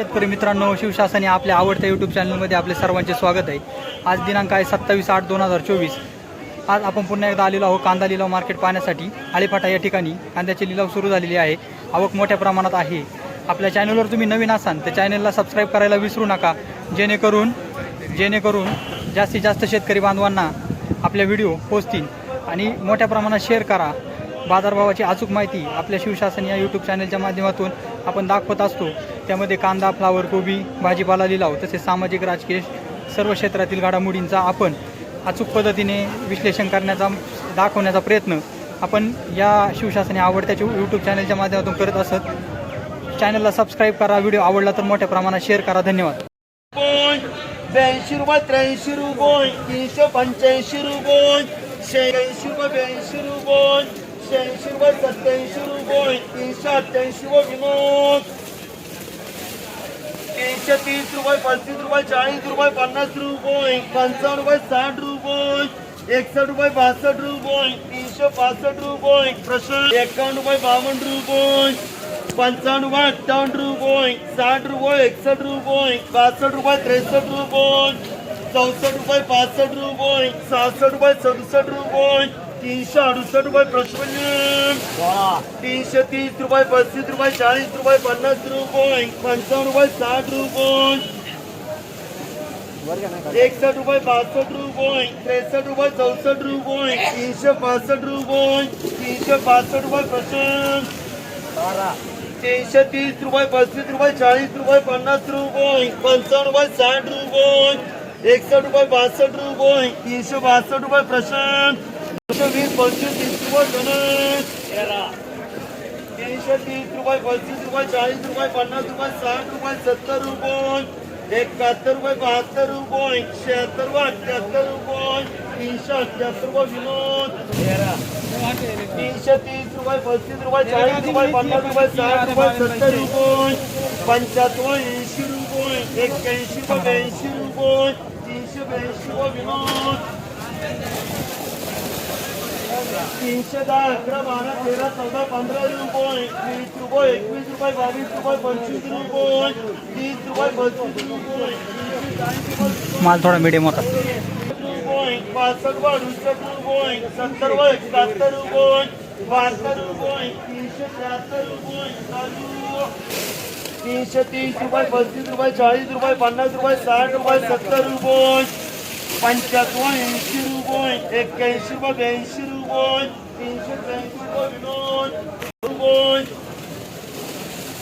शेतकरी मित्रांनो शिवशासन या आपल्या आवडत्या यूट्यूब चॅनलमध्ये आपले सर्वांचे स्वागत आहे. आज दिनांक आहे सत्तावीस आठ दोन हजार चोवीस. आज आपण पुन्हा एकदा आलेलो आहोत कांदा लिलाव मार्केट पाहण्यासाठी. आळीफाटा या ठिकाणी कांद्याचे लिलाव सुरू झालेले आहे. आवक मोठ्या प्रमाणात आहे. आपल्या चॅनलवर तुम्ही नवीन असाल तर चॅनलला सबस्क्राईब करायला विसरू नका. जेणेकरून जेणेकरून जास्तीत जास्त शेतकरी बांधवांना आपल्या व्हिडिओ पोचतील. आणि मोठ्या प्रमाणात शेअर करा. बाजारभावाची अचूक माहिती आपल्या शिवशासन या यूट्यूब चॅनलच्या माध्यमातून आपण दाखवत असतो त्यामध्ये कांदा फ्लावर कोबी भाजीपाला लिलाव तसेच सामाजिक राजकीय सर्व क्षेत्रातील घडामोडींचा आपण अचूक पद्धतीने विश्लेषण करण्याचा दाखवण्याचा प्रयत्न आपण या शिवशासने आवडत्या यूट्यूब चॅनलच्या माध्यमातून करत असत चॅनलला सबस्क्राईब करा व्हिडिओ आवडला तर मोठ्या प्रमाणात शेअर करा धन्यवाद ब्याऐंशी रुपये त्र्याऐंशी रुपये तीनशे पंच्याऐंशी रुपये शहाऐंशी रुपये ब्याऐंशी रुपये शहाऐंशी रुपये सत्याऐंशी रुपये तीनशे अठ्ठ्याऐंशी व विनोद. तीनशे तीस रुपये पस्तीस रुपये चाळीस रुपये पन्नास रुपये पंचावन्न रुपये साठ रुपये एकसष्ट रुपये बासष्ट रुपये तीनशे पासष्ट रुपये प्रश्न एकावन्न रुपये बावन्न रुपये पंचावन्न रुपये अठ्ठावन्न रुपये साठ रुपये एकसष्ट रुपये बासष्ट रुपये त्रेसष्ट रुपये चौसष्ट रुपये पासष्ट रुपये सहासष्ट रुपये सदुसष्ट रुपये तीनशे अडुसष्ट रुपये प्रश्न तीनशे तीस रुपये पस्तीस रुपये चाळीस रुपये पन्नास रुपये. पंचावन्न रुपये साठ रुपये. एकसष्ट रुपये बासष्ट रुपये. त्रेसष्ट रुपये चौसष्ट रुपये. तीनशे पासष्ट रुपये. तीनशे पासष्ट रुपये प्रश्न तीनशे तीस रुपये पस्तीस रुपये चाळीस रुपये पन्नास रुपये. पंचावन्न रुपये साठ रुपये. एकसष्ट रुपये बासष्ट रुपये. तीनशे बासष्ट रुपये प्रशांत वीस पंचवीस तीस रुपये गणेश तीनशे तीस रुपये पस्तीस रुपये चाळीस रुपये पन्नास रुपये साठ रुपये सत्तर रुपये एकाहत्तर रुपये बहात्तर रुपये शहात्तर रुपये अठ्ठ्याहत्तर रुपये तीनशे अठ्ठ्याहत्तर रुपये विनोद. तीनशे तीस रुपये पस्तीस रुपये चाळीस रुपये पन्नास रुपये साठ रुपये सत्तर रुपये पंच्याहत्तर ऐंशी रुपये एक्क्याऐंशी रुपये ब्याऐंशी रुपये तीनशे ब्याऐंशी रुपये विनोद. तीनशे दहा अकरा बारा तेरा चौदा पंधरा रुपये. वीस रुपये एकवीस रुपये बावीस रुपये पंचवीस रुपये. तीस रुपये पस्तीस रुपये. माल थोडा मिडियम होता. पासष्ट अडुसष्ट रुपये. सत्तर रुपये एकाहत्तर रुपये. बहात्तर रुपये तीनशे त्र्याहत्तर रुपये. तीनशे तीस रुपये पस्तीस रुपये चाळीस रुपये पन्नास रुपये साठ रुपये सत्तर रुपये. पंच्याहत्तर ऐंशी रुपये एक्क्याऐंशी रुपये ब्याऐंशी रुपये तीनशे त्र्याऐंशी रुपये विनोद रुपये.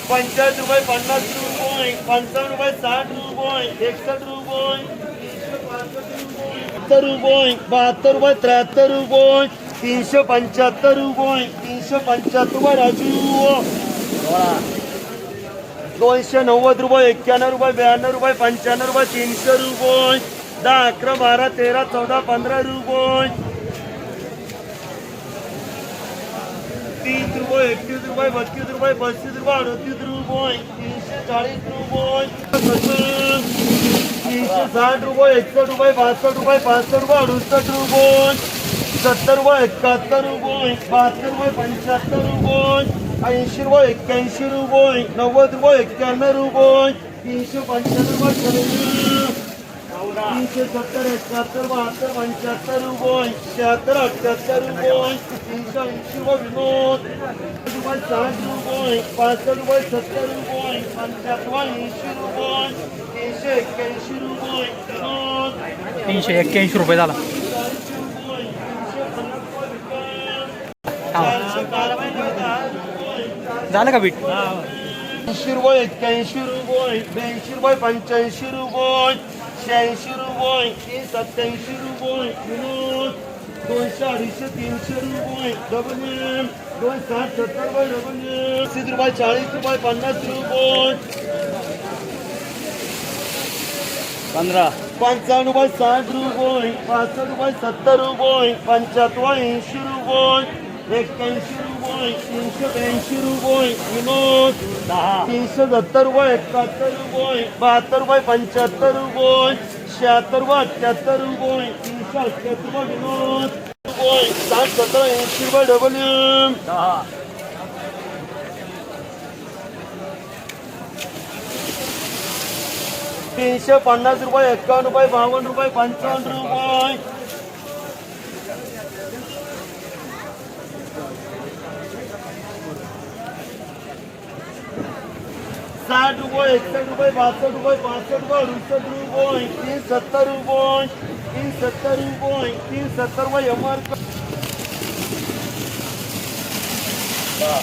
पंचाळीस रुपये पन्नास रुपये पंचावन्न रुपये साठ रुपये एकसष्ट रुपये तीनशे रुपये रुपये बहात्तर रुपये त्र्याहत्तर रुपये तीनशे पंच्याहत्तर रुपये तीनशे पंच्याहत्तर रुपये राजू. दोनशे नव्वद रुपये एक्क्याण्णव रुपये ब्याण्णव रुपये पंच्याण्णव रुपये तीनशे रुपये. दहा अकरा बारा तेरा चौदा पंधरा रुपये. तीस रुपये एकतीस रुपये बत्तीस रुपये पस्तीस रुपये अडतीस रुपये तीनशे चाळीस रुपये. तीनशे साठ रुपये एकसष्ट रुपये बासष्ट रुपये पासष्ट रुपये अडुसष्ट रुपये. सत्तर रुपये एकाहत्तर रुपये बहात्तर रुपये पंच्याहत्तर रुपये. ऐंशी रुपये एक्क्याऐंशी रुपये नव्वद रुपये एक्क्याण्णव रुपये. तीनशे पंच्याण्णव रुपये. तीनशे सत्तर एकाहत्तर बहात्तर पंच्याहत्तर रुपये शहात्तर अठ्ठ्याहत्तर रुपये तीनशे ऐंशी रुपये विनोद. रुपये साठ रुपये पासष्ट रुपये सत्तर रुपये पंच्याहत्तर ऐंशी रुपये तीनशे एक्क्याऐंशी रुपये विनोद. तीनशे एक्क्याऐंशी रुपये झाला. झालं का बीट? ऐंशी रुपये एक्क्याऐंशी रुपये ब्याऐंशी रुपये पंच्याऐंशी रुपये. शहाऐंशी रुपये तीन सत्याऐंशी रुपये विनोद दोनशे अडीचशे तीनशे रुपये डबल एम दोन साठ सत्तर रुपये डबल एम तीस रुपये चाळीस रुपये पन्नास रुपये. पंधरा. पंचावन्न रुपये साठ रुपये पासष्ट रुपये सत्तर रुपये पंच्याहत्तर ऐंशी रुपये एक्क्याऐंशी रुपये. तीनशे ब्याऐंशी रुपये विनोद दहा. तीनशे सत्तर रुपये एकाहत्तर रुपये बहात्तर रुपये पंच्याहत्तर रुपये शहात्तर रुपये अठ्ठ्याहत्तर रुपये तीनशे अठ्ठ्याहत्तर रुपये विनोद रुपये साठ सत्तर ऐंशी रुपये डबल एम. दहा. तीनशे पन्नास रुपये एक्कावन्न रुपये बावन्न रुपये पंचावन्न रुपये. साठ रुपये एकसठ रुपये बासष्ट रुपये पासष्ट रुपये अडुसष्ट रुपये तीन सत्तर रुपये तीन सत्तर रुपये तीन सत्तर रुपये एम आर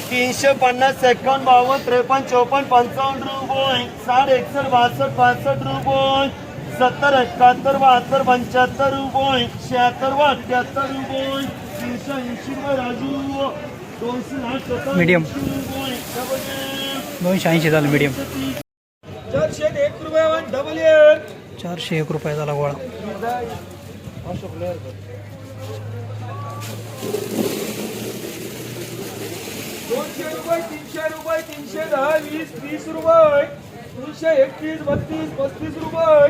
तीनशे पन्नास एकावन्न बावन्न त्रेपन्न चौपन्न पंचावन्न रुपये साठ एकसष्ट बासष्ट पासष्ट रुपये सत्तर एकाहत्तर बहात्तर पंच्याहत्तर रुपये शहात्तर व अठ्ठ्याहत्तर रुपये तीनशे ऐंशी रुपये राजू. दोनशे दोनशे ऐंशी झालं मीडियम. चारशे एक रुपये वन डबल एअर चारशे एक रुपये झाला गोळा. दोनशे रुपये तीनशे रुपये तीनशे दहा वीस तीस रुपये तीनशे एकतीस बत्तीस पस्तीस रुपये.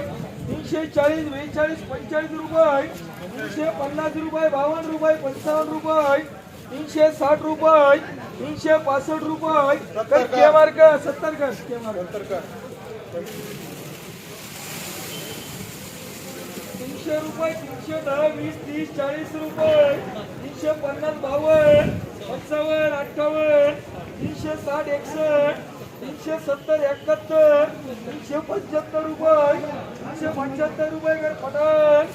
तीनशे चाळीस बेचाळीस पंचेचाळीस रुपये. तीनशे पन्नास रुपये बावन्न रुपये पंचावन्न रुपये. तीनशे साठ रुपये तीनशे पासष्ट रुपये. मार्क सत्तर कर. के मार्क तीनशे रुपये तीनशे दहा वीस तीस चाळीस रुपये. तीनशे पन्नास बावन्न पंचावन्न अठ्ठावन्न तीनशे साठ एकसष्ट तीनशे सत्तर एकाहत्तर तीनशे पंच्याहत्तर रुपये. तीनशे पंच्याहत्तर रुपये पठाण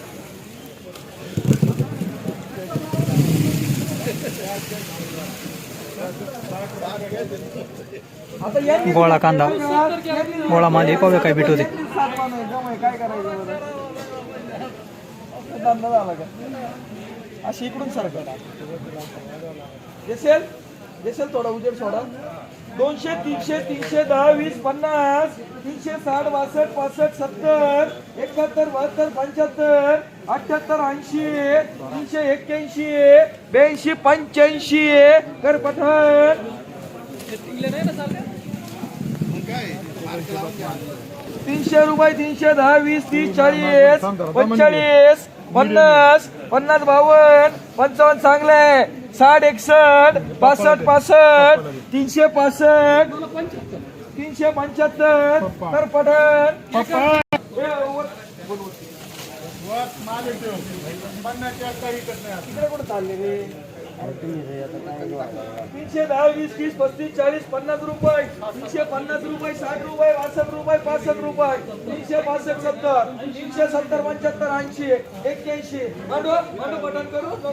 गोळा कांदा. गोळा माल हे पाहूया काय भेटू दे अशी इकडून सरकट दिसेल दिसेल थोडा उजेड सोडा. दोनशे तीनशे तीनशे दहा वीस पन्नास तीनशे साठ बासष्ट पासष्ट सत्तर एकाहत्तर बहात्तर पंच्याहत्तर अठ्याहत्तर ऐंशी तीनशे एक्क्याऐंशी ब्याऐंशी पंच्याऐंशी. कर पठाण. तीनशे रुपये तीनशे दहा वीस तीस चाळीस पंचेचाळीस पन्नास पन्नास बावन्न पंचावन्न चांगलंय साठ एकसष्ट पासष्ट पासष्ट तीनशे पासष्ट तीनशे पंच्याहत्तर तर पठाण तीनशे दहा वीस तीस पस्तीस चाळीस पन्नास रुपये. तीनशे पन्नास रुपये साठ रुपये बासष्ट रुपये पासष्ट रुपये. तीनशे पासष्ट सत्तर. तीनशे सत्तर पंच्याहत्तर ऐंशी एक्क्याऐंशी. मांडू मांडू बटन करू नको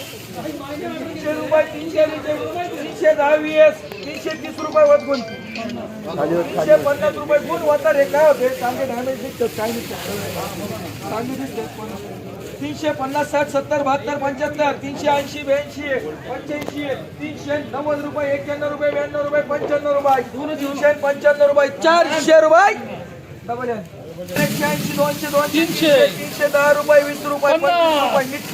तीनशे रुपये तीनशे रुपये तीनशे दहा वीस तीनशे तीस रुपये वचगुण तीनशे पन्नास रुपये गुण वतर हे काय होते? चांगले डॅमेज दिसतात काय तीनशे पन्नास साठ सत्तर बहात्तर पंच्याहत्तर तीनशे ऐंशी ब्याऐंशी पंच्याऐंशी तीनशे नव्वद रुपये एक्क्याण्णव रुपये ब्याण्णव रुपये पंच्याण्णव रुपये. तीनशे पंच्याण्णव रुपये. चारशे रुपये. डबल एकशे ऐंशी दोनशे दोनशे तीनशे. तीनशे दहा रुपये वीस रुपये पंचवीस रुपये नीट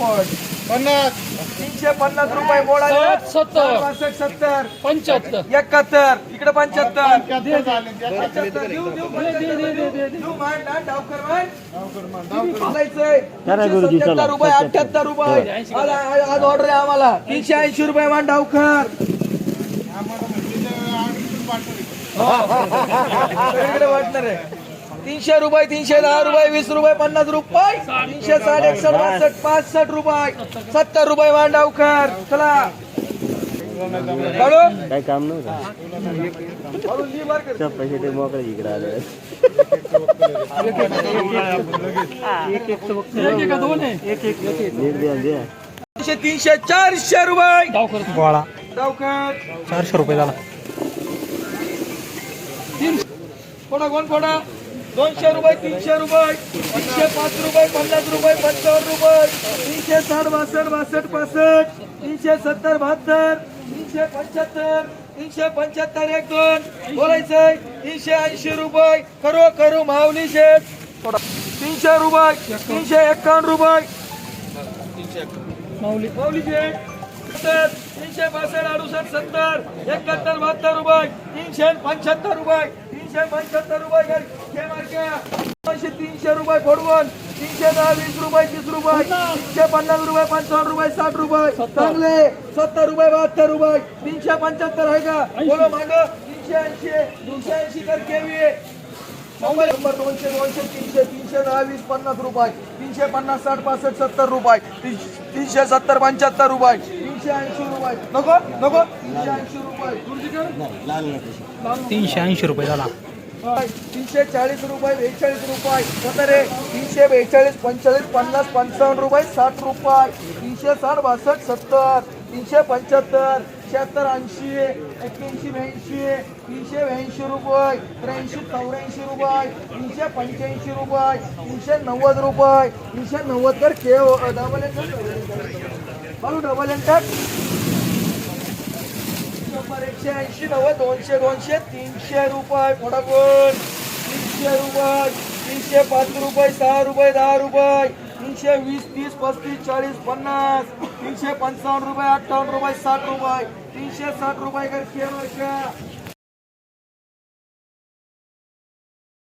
पन्नास. तीनशे पन्नास रुपये मोडा सत्तर. पासष्ट सत्तर. पंच्याहत्तर. एकाहत्तर. इकडे पंच्याहत्तर. पंच्याहत्तर देऊ देऊ पंच्याहत्तर. देऊ मान ना डावकर बोलायचंय? तीनशे रुपये अठ्याहत्तर रुपये. आज आज ऑर्डर आहे आम्हाला. तीनशे ऐंशी रुपये मान डावकर. इकडे वाटणार आहे. तीनशे रुपये तीनशे दहा रुपये वीस रुपये पन्नास रुपये. तीनशे साठ एकसष्ट बासष्ट पासष्ट रुपये. सत्तर रुपये मान डावकर चला. काय काम नव्हतं. पैसे ते मोकळे इकडे आले. तीनशे तीनशे चारशे रुपये. गोळा. डावकर चारशे रुपये झाला. फोडा कोण फोडा? दोनशे रुपये तीनशे रुपये तीनशे पाच रुपये पन्नास रुपये पंचावन्न रुपये तीनशे साठ बासष्ट बासष्ट पासष्ट तीनशे सत्तर बहात्तर तीनशे पंच्याहत्तर तीनशे पंच्याहत्तर एक दोन बोलायचंय तीनशे ऐंशी रुपये करो करू माऊली शेत तीनशे रुपये तीनशे एक्कावन्न रुपये. माऊली माऊली शेठ सत्तर, तीनशे बासष्ट अडुसष्ट सत्तर एकाहत्तर बहात्तर रुपये तीनशे पंच्याहत्तर रुपये तीनशे पंच्याहत्तर रुपये दोनशे तीनशे रुपये फोडवून तीनशे दहा वीस रुपये तीस रुपये तीनशे पन्नास रुपये पंचावन्न रुपये साठ रुपये. चांगले. सत्तर रुपये बहात्तर रुपये. तीनशे पंच्याहत्तर आहे का? बोलो माग. तीनशे ऐंशी. दोनशे ऐंशी कर केवी. नंबर दोनशे दोनशे तीनशे तीनशे दहा वीस पन्नास रुपये. तीनशे पन्नास साठ पासष्ट सत्तर रुपये. तीनशे- तीनशे सत्तर पंच्याहत्तर रुपये. तीनशे ऐंशी रुपये. नको नको. तीनशे ऐंशी रुपये. तीनशे ऐंशी रुपये झाला. तीनशे चाळीस रुपये बेचाळीस रुपये. सतरे तीनशे बेचाळीस पंचेचाळीस पन्नास पंचावन्न रुपये साठ रुपये. तीनशे साठ बासष्ट सत्तर. तीनशे पंच्याहत्तर शहात्तर ऐंशी एक्क्याऐंशी ब्याऐंशी. तीनशे ब्याऐंशी रुपये त्र्याऐंशी चौऱ्याऐंशी रुपये. तीनशे पंच्याऐंशी रुपये. तीनशे नव्वद रुपये. तीनशे नव्वद तर केव double enter Balu double enter एकशे ऐंशी नव्वद दोनशे दोनशे तीनशे रुपये फटाफट. तीनशे रुपये तीनशे पाच रुपये सहा रुपये दहा रुपये. तीनशे वीस तीस पस्तीस चाळीस पन्नास. तीनशे पंचावन्न रुपये अठ्ठावन्न रुपये साठ रुपये. तीनशे साठ रुपये कर